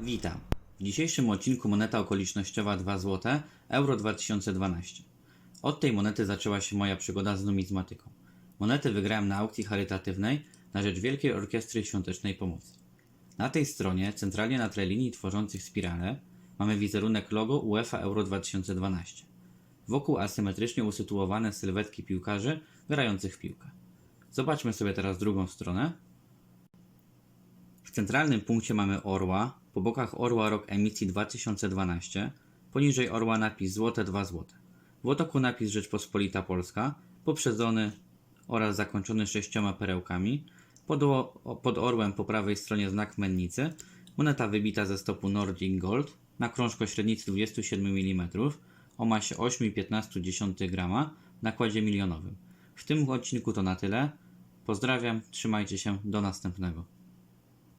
Witam. W dzisiejszym odcinku moneta okolicznościowa 2 zł, Euro 2012. Od tej monety zaczęła się moja przygoda z numizmatyką. Monetę wygrałem na aukcji charytatywnej na rzecz Wielkiej Orkiestry Świątecznej Pomocy. Na tej stronie, centralnie na linii tworzących spirale, mamy wizerunek logo UEFA Euro 2012. Wokół asymetrycznie usytuowane sylwetki piłkarzy grających w piłkę. Zobaczmy sobie teraz drugą stronę. W centralnym punkcie mamy orła, po bokach orła rok emisji 2012, poniżej orła napis złote 2 złote. W otoku napis Rzeczpospolita Polska, poprzedzony oraz zakończony sześcioma perełkami. Pod, pod orłem po prawej stronie znak mennicy, moneta wybita ze stopu Nordic Gold na krążko średnicy 27 mm o masie 8,15 g w nakładzie milionowym. W tym odcinku to na tyle. Pozdrawiam, trzymajcie się, do następnego.